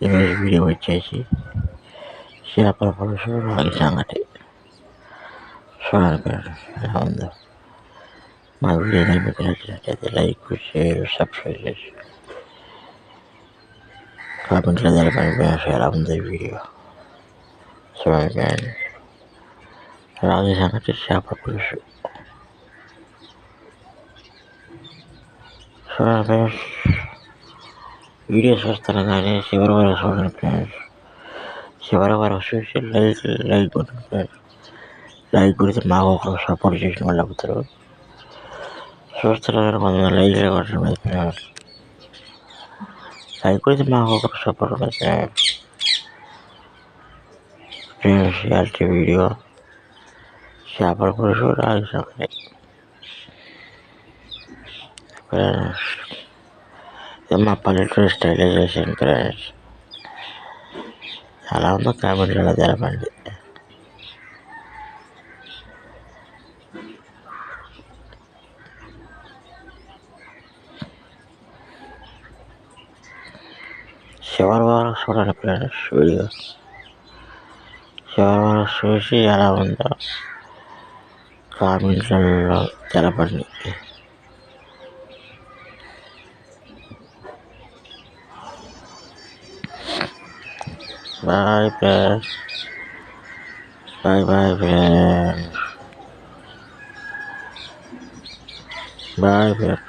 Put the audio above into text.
ఈరోజు వీడియో వచ్చేసి చేపల పులుసు రాగి సంగటి చూడండి ఫ్రెండ్స్ ఎలా ఉందో మా వీడియో కానీ మీకు నచ్చినట్లయితే లైక్ షేర్ సబ్స్క్రైబ్ చేసి కామెంట్లో తెలపండి ఫ్రెండ్స్ ఎలా ఉంది ఈ వీడియో చూడండి ఫ్రెండ్స్ రాగి సంగటి చేపల పులుసు చూడండి ఫ్రెండ్స్ వీడియో చూస్తాను కానీ చివరి వరకు చూడండి ఫ్రెండ్స్ చివరి వరకు చూసి లైక్ లైక్ కొట్టండి ఫ్రెండ్స్ లైక్ కొడితే మాకు ఒక సపోర్ట్ చేసిన వాళ్ళు అవుతారు చూస్తున్నారు కొంతమంది లైక్ కొట్టడం లేదు ఫ్రెండ్స్ లైక్ కొడితే మాకు ఒక సపోర్ట్ ఉంటుంది ఫ్రెండ్స్ ఫ్రెండ్స్ ఇలాంటి వీడియో చేపల పులుసు రాగి సంగతి ఫ్రెండ్స్ ఇది మా పల్లెటూరు స్టైలైజేషన్ ఫ్రెండ్స్ ఎలా ఉందో కామెంట్లో తెలపండి. చివరి వారం చూడండి ఫ్రెండ్స్ వీడియో చివరి వారం చూసి ఎలా ఉందో కామెంట్లలో తెలపండి. Bye, friends. Bye, bye, friends. Bye, friends.